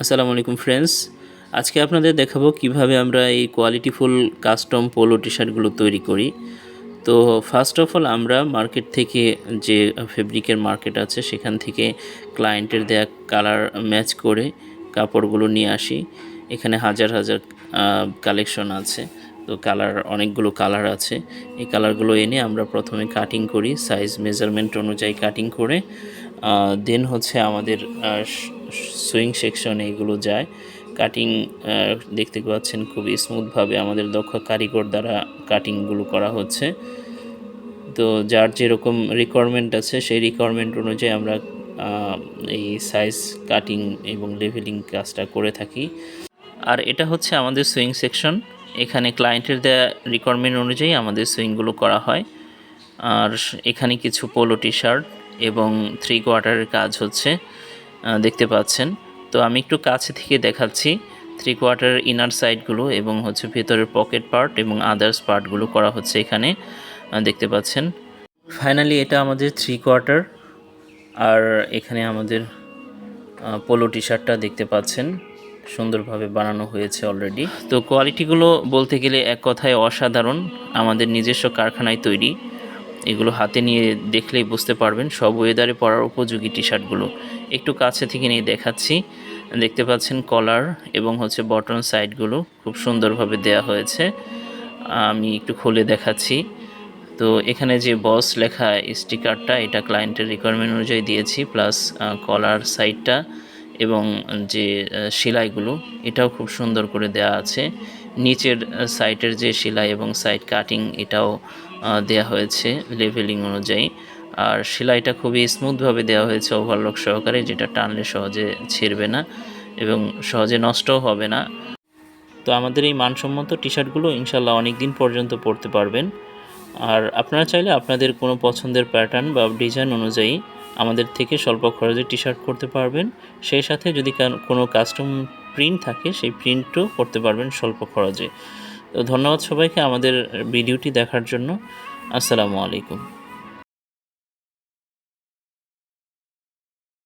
আসসালামু আলাইকুম ফ্রেন্ডস আজকে আপনাদের দেখাবো কীভাবে আমরা এই কোয়ালিটিফুল কাস্টম পোলো টি শার্টগুলো তৈরি করি। তো ফার্স্ট অফ অল আমরা মার্কেট থেকে যে ফেব্রিকের মার্কেট আছে, সেখান থেকে ক্লায়েন্টের দেয়া কালার ম্যাচ করে কাপড়গুলো নিয়ে আসি। এখানে হাজার হাজার কালেকশন আছে। তো কালার অনেকগুলো কালার আছে। এই কালারগুলো এনে আমরা প্রথমে কাটিং করি সাইজ মেজারমেন্ট অনুযায়ী কাটিং করে। দেন হচ্ছে আমাদের সুইং সেকশন এইগুলো যায়। কাটিং দেখতে পাচ্ছেন খুবই স্মুথভাবে আমাদের দক্ষ কারিগর দ্বারা কাটিংগুলো করা হচ্ছে। তো যার যেরকম রিকোয়ারমেন্ট আছে, সেই রিকোয়ারমেন্ট অনুযায়ী আমরা এই সাইজ কাটিং এবং লেভেলিং কাজটা করে থাকি। আর এটা হচ্ছে আমাদের সুইং সেকশন। এখানে ক্লায়েন্টের দেয়া রিকোয়ারমেন্ট অনুযায়ী আমাদের সুইংগুলো করা হয়। আর এখানে কিছু পোলো টি শার্ট এবং থ্রি কোয়ার্টারের কাজ হচ্ছে। দেখতে পাচ্ছেন। তো আমি একটু কাছে থেকে দেখাচ্ছি থ্রি কোয়ার্টারের ইনার সাইডগুলো এবং হচ্ছে ভেতরের পকেট পার্ট এবং আদার্স পার্টগুলো করা হচ্ছে এখানে দেখতে পাচ্ছেন। ফাইনালি এটা আমাদের থ্রি কোয়ার্টার আর এখানে আমাদের পোলো টি শার্টটা দেখতে পাচ্ছেন। সুন্দরভাবে বানানো হয়েছে অলরেডি তো কোয়ালিটিগুলো বলতে গেলে এক কথায় অসাধারণ। আমাদের নিজস্ব কারখানায় তৈরি। এগুলো হাতে নিয়ে দেখলেই বুঝতে পারবেন সব ওয়েদারে পরার উপযোগী টি শার্টগুলো একটু কাছে থেকে নিয়ে দেখাচ্ছি। দেখতে পাচ্ছেন কলার এবং হচ্ছে বটন সাইডগুলো খুব সুন্দরভাবে দেয়া হয়েছে। আমি একটু খুলে দেখাচ্ছি। তো এখানে যে বস লেখা স্টিকারটা এটা ক্লায়েন্টের রিকোয়ারমেন্ট অনুযায়ী দিয়েছি প্লাস কলার সাইডটা এবং যে সেলাইগুলো এটাও খুব সুন্দর করে দেয়া আছে। নিচের সাইটের যে সেলাই এবং সাইড কাটিং এটাও দেয়া হয়েছে লেভেলিং অনুযায়ী। আর সেলাইটা খুবই স্মুথভাবে দেওয়া হয়েছে ওভারলক সহকারে, যেটা টানলে সহজে ছিঁড়বে না এবং সহজে নষ্টও হবে না। তো আমাদের এই মানসম্মত টি শার্টগুলো ইনশাল্লাহ অনেক দিন পর্যন্ত পরতে পারবেন। আর আপনারা চাইলে আপনাদের কোনো পছন্দের প্যাটার্ন বা ডিজাইন অনুযায়ী আমাদের থেকে স্বল্প খরচে টি শার্ট করতে পারবেন। সেই সাথে যদি কোনো কাস্টম প্রিন্ট থাকে, সেই প্রিন্টও করতে পারবেন স্বল্প খরচে। তো ধন্যবাদ সবাইকে আমাদের ভিডিওটি দেখার জন্য। আসসালামু আলাইকুম।